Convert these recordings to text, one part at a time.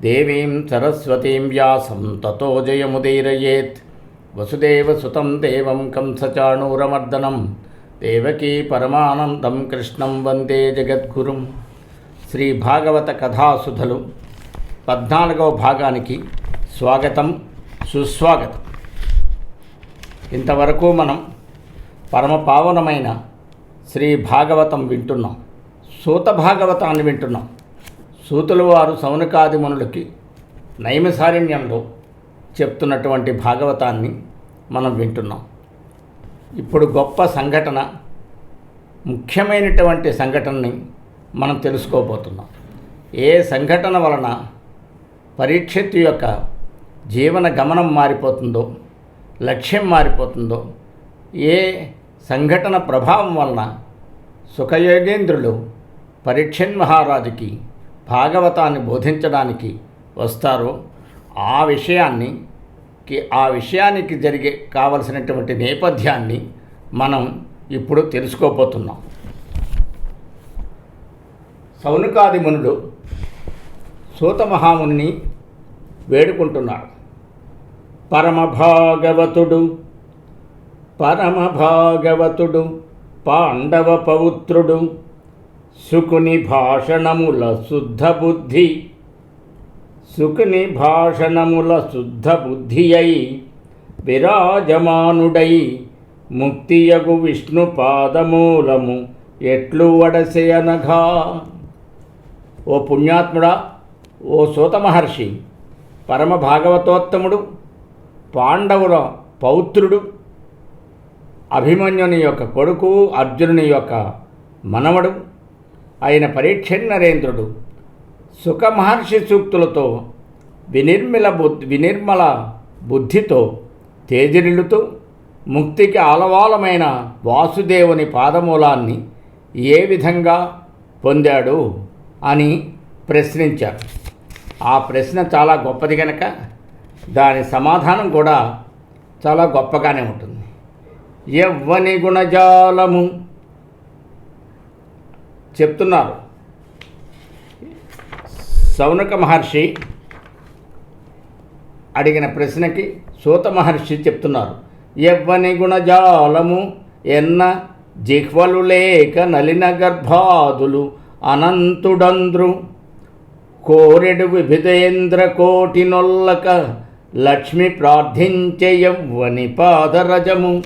దేవీం సరస్వతీం వ్యాసం తతో జయముదీరయేత్. వసుదేవసుతం దేవం కంసచాణూరమర్దనం దేవకీ పరమానందం కృష్ణం వందే జగద్గురుం. శ్రీ భాగవత కథాసుధలు పద్నాలుగవ భాగానికి స్వాగతం సుస్వాగతం. ఇంతవరకు మనం పరమ పావనమైన శ్రీ భాగవతం వింటున్నాం. సూత భాగవతాన్ని వింటున్నాం. సూతులవారు సౌనకాది నైమసారణ్యంలో చెప్తున్నటువంటి భాగవతాన్ని మనం వింటున్నాం. ఇప్పుడు గొప్ప సంఘటన ముఖ్యమైనటువంటి సంఘటనని మనం తెలుసుకోబోతున్నాం. ఏ సంఘటన వలన పరీక్షిత్తు యొక్క జీవన గమనం మారిపోతుందో లక్ష్యం మారిపోతుందో ఏ సంఘటన ప్రభావం వలన సుఖయోగేంద్రులు పరీక్షన్ మహారాజుకి భాగవతాన్ని బోధించడానికి వస్తారో ఆ విషయాన్ని ఆ విషయానికి జరిగే కావలసినటువంటి నేపథ్యాన్ని మనం ఇప్పుడు తెలుసుకోబోతున్నాం. సౌనుకాది మునుడు సూత మహాముని వేడుకుంటున్నాడు పరమభాగవతుడు పరమభాగవతుడు పాండవ పౌత్రుడు సుకుని భాషణముల శుద్ధ బుద్ధి సుకుని భాషణముల శుద్ధ బుద్ధి అయి విరాజమానుడై ముక్తియగు విష్ణు పాదమూలము ఎట్లు వడసేయనగా ఓ పుణ్యాత్ముడా ఓ సూత మహర్షి పరమ భాగవతోత్తముడు పాండవుల పౌత్రుడు అభిమన్యుని యొక్క కొడుకు అర్జునుని యొక్క మనవడు ఆయన పరీక్ష నరేంద్రుడు సుఖమహర్షి సూక్తులతో వినిర్మల బుద్ధి వినిర్మల బుద్ధితో తేజరిల్లుతూ ముక్తికి ఆలవాలమైన వాసుదేవుని పాదమూలాన్ని ఏ విధంగా పొందాడు అని ప్రశ్నించారు. ఆ ప్రశ్న చాలా గొప్పది కనుక దాని సమాధానం కూడా చాలా గొప్పగానే ఉంటుంది. ఎవ్వని గుణజాలము చెప్తున్నారు. సౌనక మహర్షి అడిగిన ప్రశ్నకి సూత మహర్షి చెప్తున్నారు. ఎవ్వని గుణజాలము ఎన్న జిహ్వలు లేక నలిన గర్భాదులు అనంతుడంద్రు. కోరెడు విభిదేంద్ర కోటి నొల్లక లక్ష్మి ప్రార్థించే యవ్వని పాదరజము.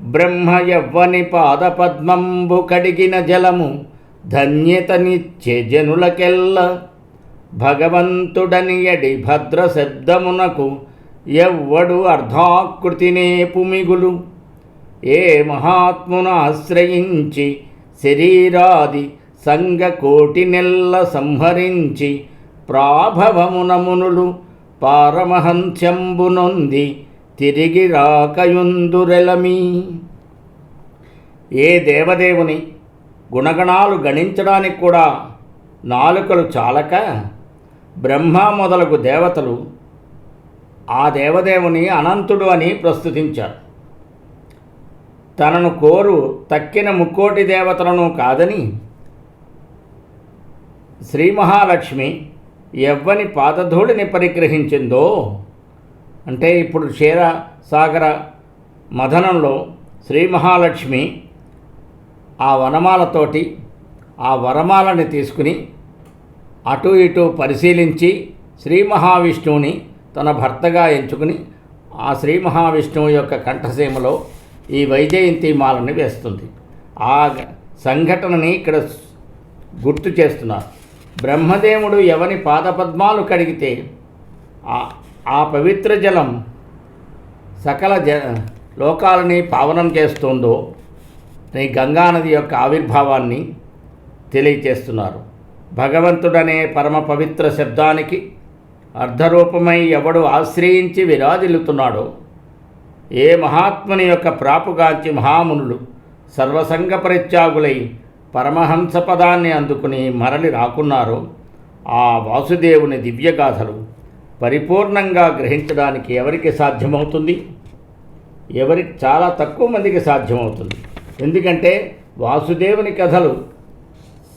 బ్రహ్మ యవ్వని పాదపద్మంబు కడిగిన జలము ధన్యతనిచ్చే జనులకెల్ల. భగవంతుడని ఎడి భద్ర శబ్దమునకు ఎవ్వడు అర్ధాకృతినే పుమిగులు. ఏ మహాత్మును ఆశ్రయించి శరీరాది సంగ కోటి నెల్ల సంహరించి ప్రాభవమునమునులు పారమహంస్యంబునొంది తిరిగి రాకయుందురెలమి. ఏ దేవదేవుని గుణగణాలు గణించడానికి కూడా నాలుకలు చాలక బ్రహ్మ మొదలగు దేవతలు ఆ దేవదేవుని అనంతుడు అని ప్రస్తుతించారు. తనను కోరు తక్కిన ముక్కోటి దేవతలను కాదని శ్రీ మహాలక్ష్మి ఎవ్వని పాదధూళిని పరిగ్రహించిందో అంటే ఇప్పుడు క్షీర సాగర మథనంలో శ్రీ మహాలక్ష్మి ఆ వనమాలతోటి ఆ వరమాలని తీసుకుని అటు ఇటు పరిశీలించి శ్రీ మహావిష్ణువుని తన భర్తగా ఎంచుకుని ఆ శ్రీ మహావిష్ణువు యొక్క కంఠసీమలో ఈ వైజయంతి మాలని వేస్తుంది. ఆ సంఘటనని ఇక్కడ గుర్తు చేస్తున్నారు. బ్రహ్మదేవుడు ఎవని పాదపద్మాలు కడిగితే ఆ- పవిత్ర జలం సకల జ లోకాలని పావనం చేస్తుందో ఈ గంగానది యొక్క ఆవిర్భావాన్ని తెలియచేస్తున్నారు. భగవంతుడనే పరమ పవిత్ర శబ్దానికి అర్ధరూపమై ఎవడు ఆశ్రయించి విరాజిల్లుతున్నాడో ఏ మహాత్ముని యొక్క ప్రాపుగాంచి మహామునులు సర్వసంగ పరిత్యాగులై పరమహంస పదాన్ని అందుకుని మరలి రాకున్నారో ఆ వాసుదేవుని దివ్యగాథలు పరిపూర్ణంగా గ్రహించడానికి ఎవరికి సాధ్యమవుతుంది? ఎవరికి చాలా తక్కువ మందికి సాధ్యమవుతుంది. ఎందుకంటే వాసుదేవుని కథలు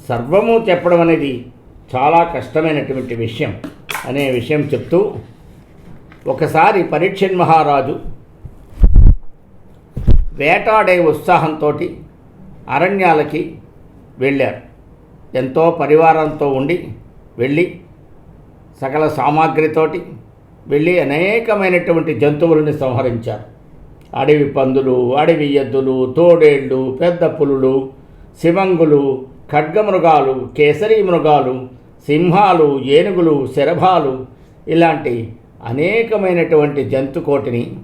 సర్వము చెప్పడం అనేది చాలా కష్టమైనటువంటి విషయం అనే విషయం చెప్తూ ఒకసారి పరీక్షన్ మహారాజు వేటాడే ఉత్సాహంతో అరణ్యాలకి వెళ్ళారు. ఎంతో పరివారంతో ఉండి వెళ్ళి సకల సామాగ్రితోటి వెళ్ళి అనేకమైనటువంటి జంతువులను సంహరించారు. అడవి పందులు అడవి ఎద్దులు తోడేళ్ళు పెద్ద పులులు శివంగులు ఖడ్గమృగాలు కేసరి మృగాలు సింహాలు ఏనుగులు శరభాలు ఇలాంటి అనేకమైనటువంటి జంతుకోటిని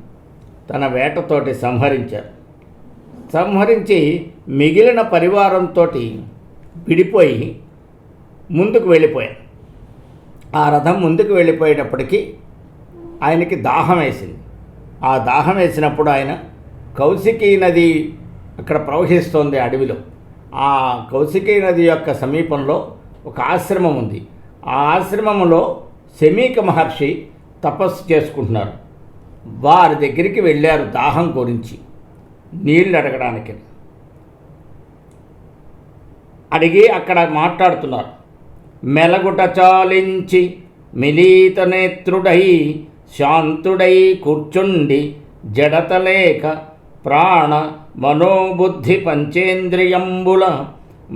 తన వేటతోటి సంహరించారు. సంహరించి మిగిలిన పరివారంతో విడిపోయి ముందుకు వెళ్ళిపోయారు. ఆ రథం ముందుకు వెళ్ళిపోయేటప్పటికీ ఆయనకి దాహం వేసింది. ఆ దాహం వేసినప్పుడు ఆయన కౌశికీ నది అక్కడ ప్రవహిస్తోంది అడవిలో. ఆ కౌశికీ నది యొక్క సమీపంలో ఒక ఆశ్రమం ఉంది. ఆ ఆశ్రమంలో శమీక మహర్షి తపస్సు చేసుకుంటున్నారు. వారి దగ్గరికి వెళ్ళారు దాహం గురించి నీళ్ళు అడగడానికి అడిగి అక్కడ మాట్లాడుతున్నారు. మెలగుట చాలించి మిలీత నేత్రుడై శాంతుడై కూర్చుండి జడతలేక ప్రాణ మనోబుద్ధి పంచేంద్రియంబుల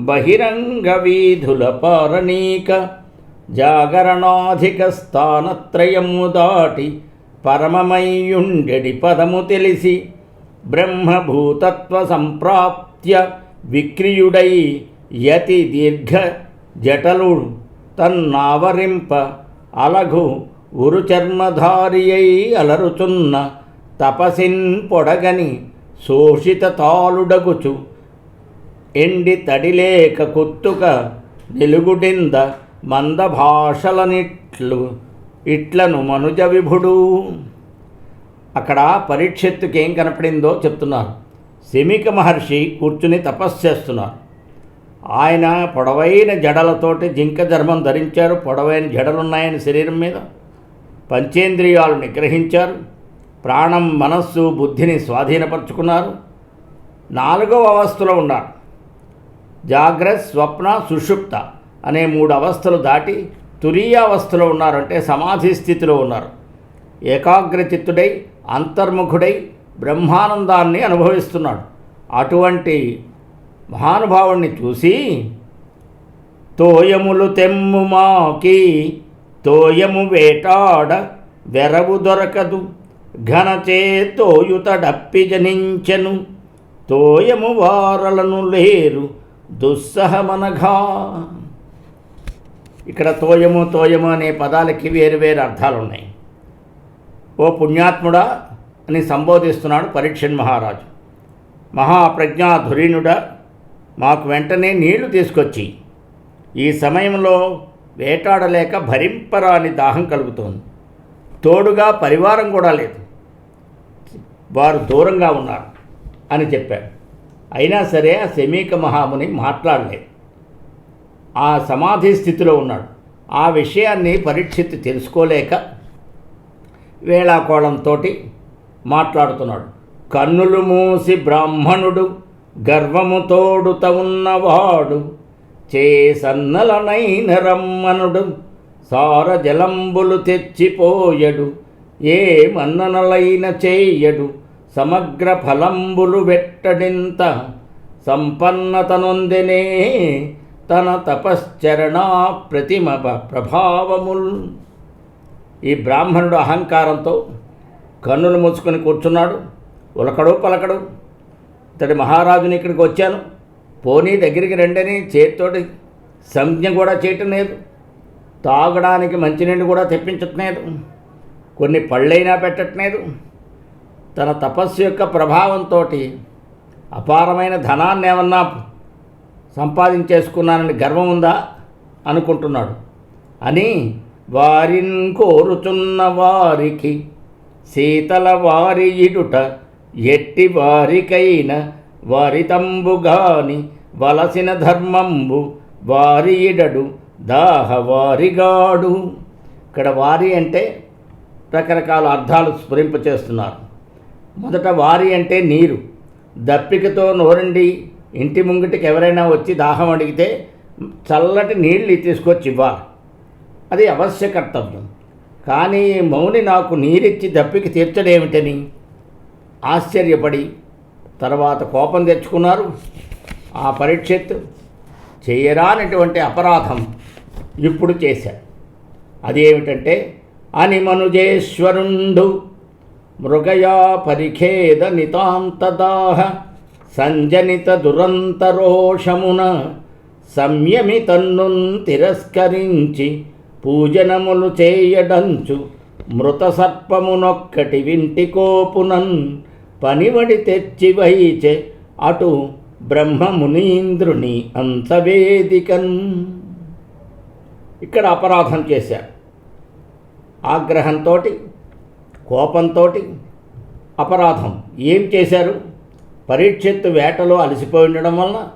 బహిరంగ వీధుల పారణీక జాగరణాధిక స్థానత్రయము దాటి పరమమయ్యుండెడి పదము తెలిసి బ్రహ్మభూతత్వ సంప్రాప్త్య విక్రియుడై యతి దీర్ఘ జటలుడు తన్నావరింప అలఘు ఉరుచర్మధారియై అలరుచున్న తపసిన్ పొడగని శోషిత తాలుడగుచు ఎండి తడిలేక కుత్తుక నిలుగుడింద మందభాషలనిట్లు ఇట్లను మనుజ విభుడు. అక్కడ పరీక్షెత్తుకేం ఏం కనపడిందో చెప్తున్నారు. శమిక మహర్షి కూర్చుని తపస్సు చేస్తున్నారు. ఆయన పొడవైన జడలతోటి జింక ధర్మం ధరించారు. పొడవైన జడలున్నాయని శరీరం మీద. పంచేంద్రియాలు నిగ్రహించారు. ప్రాణం మనస్సు బుద్ధిని స్వాధీనపరుచుకున్నారు. నాలుగవ అవస్థలో ఉన్నారు. జాగ్రత్త స్వప్న సుషుప్త అనే మూడు అవస్థలు దాటి తురీయావస్థలో ఉన్నారంటే సమాధి స్థితిలో ఉన్నారు. ఏకాగ్రచిత్తుడై అంతర్ముఖుడై బ్రహ్మానందాన్ని అనుభవిస్తున్నాడు. అటువంటి మహానుభావుణ్ణి చూసి తోయములు తెమ్ము మాకి తోయము వేటాడ వెరవు దొరకదు. ఘనచే తోయుతడప్పి జనించెను. తోయము వారలను లేరు దుస్సహమనఘా. ఇక్కడ తోయము తోయము అనే పదాలకి వేరు వేరు అర్థాలు ఉన్నాయి ఓ పుణ్యాత్ముడా అని సంబోధిస్తున్నాడు పరీక్షన్ మహారాజు. మహాప్రజ్ఞాధురీనుడా మాకు వెంటనే నీళ్ళు తీసుకొచ్చి ఈ సమయంలో వేటాడలేక భరింపరాని దాహం కలుగుతోంది. తోడుగా పరివారం కూడా లేదు. వారు దూరంగా ఉన్నారు అని చెప్పాడు అయినా సరే ఆ శమీక మహాముని మాట్లాడలేదు. ఆ సమాధి స్థితిలో ఉన్నాడు. ఆ విషయాన్ని పరీక్షిత్ తెలుసుకోలేక వేళాకోళంతో మాట్లాడుతున్నాడు. కన్నులు మూసి బ్రాహ్మణుడు గర్వము తోడుత ఉన్నవాడు చేసన్నలనైన రమ్మనుడు సార జలంబులు తెచ్చిపోయడు. ఏ మన్ననలైన చేయడు. సమగ్ర ఫలంబులు వెట్టడింత. సంపన్నతనొందెనే తన తపశ్చరణా ప్రతిమ ప్రభావముల్. ఈ బ్రాహ్మణుడు అహంకారంతో కన్నులు మూసుకొని కూర్చున్నాడు. ఉలకడు పలకడు. ఇతడి మహారాజుని ఇక్కడికి వచ్చాను. పోనీ దగ్గరికి రండని చేతితోటి సంజ్ఞ కూడా చేయటం లేదు. తాగడానికి మంచినీళ్ళు కూడా తెప్పించట్లేదు కొన్ని పళ్ళైనా పెట్టట్లేదు తన తపస్సు యొక్క ప్రభావంతో అపారమైన ధనాన్ని ఏమన్నా సంపాదించేసుకున్నానని గర్వం ఉందా? అనుకుంటున్నాడు. అని వారిని కోరుచున్న వారికి శీతల వారి ఇడుట ఎట్టి వారికైన వారితంబుగాని వలసిన ధర్మంబు వారి ఇడడు దాహ వారిగాడు ఇక్కడ వారి అంటే రకరకాల అర్థాలు స్ఫురింపచేస్తున్నారు. మొదట వారి అంటే నీరు. దప్పికతో నోరండి ఇంటి ముంగిటికి ఎవరైనా వచ్చి దాహం అడిగితే చల్లటి నీళ్ళు తీసుకొచ్చి ఇవ్వాలి. అది అవశ్య కర్తవ్యం కానీ మౌని నాకు నీరిచ్చి దప్పికి తీర్చడేమిటని? ఆశ్చర్యపడి తర్వాత కోపం తెచ్చుకున్నారు. ఆ పరీక్షత్ చేయరానటువంటి అపరాధం ఇప్పుడు చేశాడు. అదేమిటంటే అనిమనుజేశ్వరుండు మృగయా పరిఖేద నితాంతదాహ సంజనిత దురంతరోషమున సంయమి తన్నున్ తిరస్కరించి పూజనములు చేయడంచు మృత సర్పమునొక్కటి వింటి కోపునన్ పనివడి తెచ్చివైచె అటు బ్రహ్మమునీంద్రుని అంతవేదికన్. ఇక్కడ అపరాధం చేశారు. ఆగ్రహంతో కోపంతో అపరాధం. ఏం చేశారు? పరీక్షత్తు వేటలో అలసిపోయి ఉండడం వలన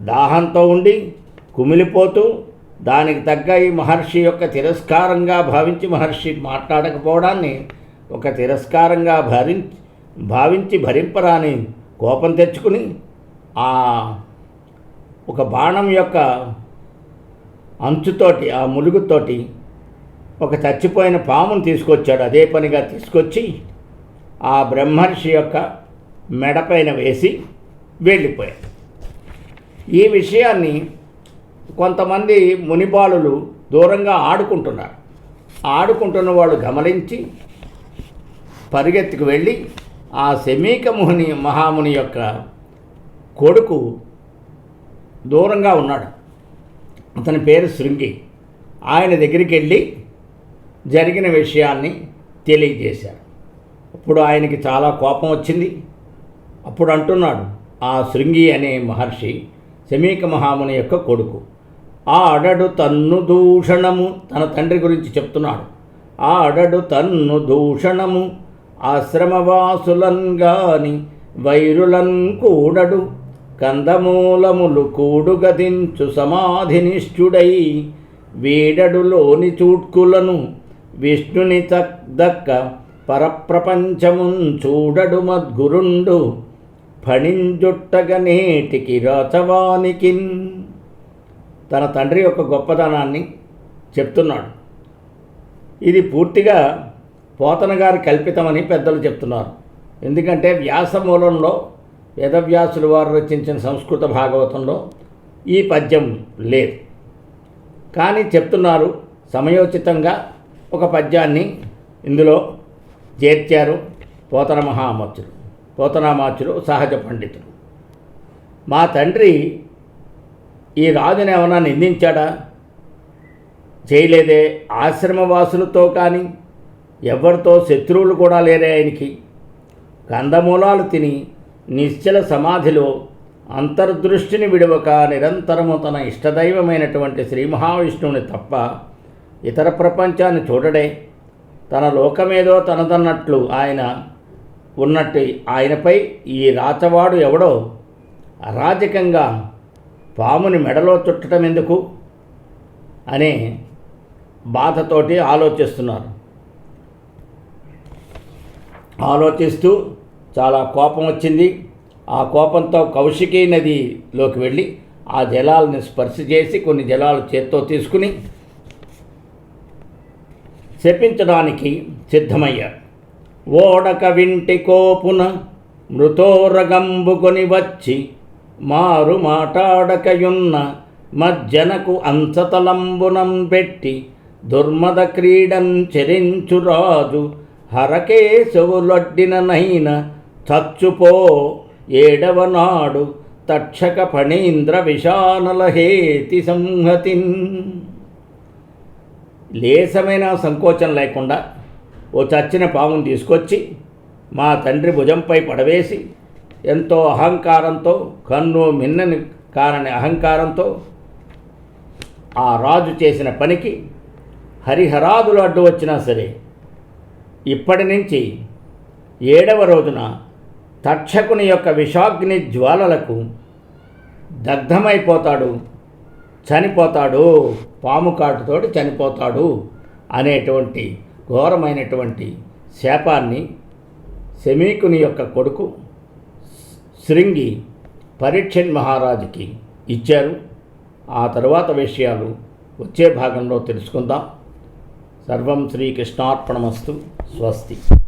దాహంతో ఉండి కుమిలిపోతూ దానికి తగ్గ ఈ మహర్షి యొక్క తిరస్కారంగా భావించి మహర్షి మాట్లాడకపోవడాన్ని ఒక తిరస్కారంగా భరించి భావించి భరింపరాని కోపం తెచ్చుకుని ఆ ఒక బాణం యొక్క అంచుతోటి ఆ ములుగుతోటి ఒక చచ్చిపోయిన పామును తీసుకొచ్చాడు. అదే పనిగా తీసుకొచ్చి ఆ బ్రహ్మర్షి యొక్క మెడపైన వేసి వెళ్ళిపోయాడు. ఈ విషయాన్ని కొంతమంది మునిబాలులు దూరంగా ఆడుకుంటున్నారు. ఆడుకుంటున్న వాళ్ళు గమనించి పరిగెత్తుకు వెళ్ళి ఆ శమీక ముని మహాముని యొక్క కొడుకు దూరంగా ఉన్నాడు. అతని పేరు శృంగి. ఆయన దగ్గరికి వెళ్ళి జరిగిన విషయాన్ని తెలియజేశారు. అప్పుడు ఆయనకి చాలా కోపం వచ్చింది. అప్పుడు అంటున్నాడు ఆ శృంగి అనే మహర్షి శమీక మహాముని యొక్క కొడుకు. ఆ అడడు తన్ను దూషణము తన తండ్రి గురించి చెప్తున్నాడు. ఆ అడడు తన్ను దూషణము ఆశ్రమవాసులన్ గాని వైరులన్ కూడడు కందమూలములు కూడుగదించు సమాధినిష్ఠుడై వీడడులోని చూట్కులను విష్ణుని దక్క పరప్రపంచమున్ చూడడు మద్గురుండు ఫణింజుట్టగ నేటికి రాచవానికిన్. తన తండ్రి యొక్క గొప్పతనాన్ని చెప్తున్నాడు. ఇది పూర్తిగా పోతనగారి కల్పితమని పెద్దలు చెప్తున్నారు. ఎందుకంటే వ్యాసమూలంలో వేదవ్యాసులు వారు రచించిన సంస్కృత భాగవతంలో ఈ పద్యం లేదు. కానీ చెప్తున్నారు సమయోచితంగా ఒక పద్యాన్ని ఇందులో చేర్చారు పోతన మహామత్యులు పోతనామాచులు సహజ పండితులు మా తండ్రి ఈ రాజుని ఏమైనా నిందించాడా? చేయలేదే ఆశ్రమవాసులతో కానీ ఎవరితో శత్రువులు కూడా లేరే ఆయనకి. కందమూలాలు తిని నిశ్చల సమాధిలో అంతర్దృష్టిని విడవక నిరంతరము తన ఇష్టదైవమైనటువంటి శ్రీ మహావిష్ణువుని తప్ప ఇతర ప్రపంచాన్ని చూడడే తన లోకమేదో తనదన్నట్లు ఆయన ఉన్నట్టు ఆయనపై ఈ రాచవాడు ఎవడో అరాజకంగా పాముని మెడలో చుట్టడం ఎందుకు అనే బాధతోటి ఆలోచిస్తున్నారు. ఆలోచిస్తూ చాలా కోపం వచ్చింది. ఆ కోపంతో కౌశికీ నదిలోకి వెళ్ళి ఆ జలాలను స్పర్శ చేసి కొన్ని జలాలు చేత్తో తీసుకుని శపించడానికి సిద్ధమయ్యారు. ఓడక వింటి కోపున మృతోరగంబుకొని వచ్చి మారు మాటాడకయున్న మజ్జనకు అంచతలంబునం పెట్టి దుర్మద క్రీడం చెరించు రాజు హరకేశవులొడ్డిననైన చచ్చుపో ఏడవనాడు తక్షక ఫణీంద్ర విశానలహేతి సంహతిన్. లేసమైన సంకోచం లేకుండా ఓ చచ్చిన పామును తీసుకొచ్చి మా తండ్రి భుజంపై పడవేసి ఎంతో అహంకారంతో కన్ను మిన్నని కారని అహంకారంతో ఆ రాజు చేసిన పనికి హరిహరాదులు అడ్డు వచ్చినా సరే ఇప్పటి నుంచి ఏడవ రోజున తక్షకుని యొక్క విషాగ్ని జ్వాలలకు దగ్ధమైపోతాడు. చనిపోతాడు. పాము కాటుతోటి చనిపోతాడు అనేటువంటి ఘోరమైనటువంటి శాపాన్ని శమీకుని యొక్క కొడుకు శృంగి పరీక్షన్ మహారాజుకి ఇచ్చారు. ఆ తరువాత విషయాలు వచ్చే భాగంలో తెలుసుకుందాం. సర్వం శ్రీకృష్ణార్పణమస్తు. સ્વસ્તી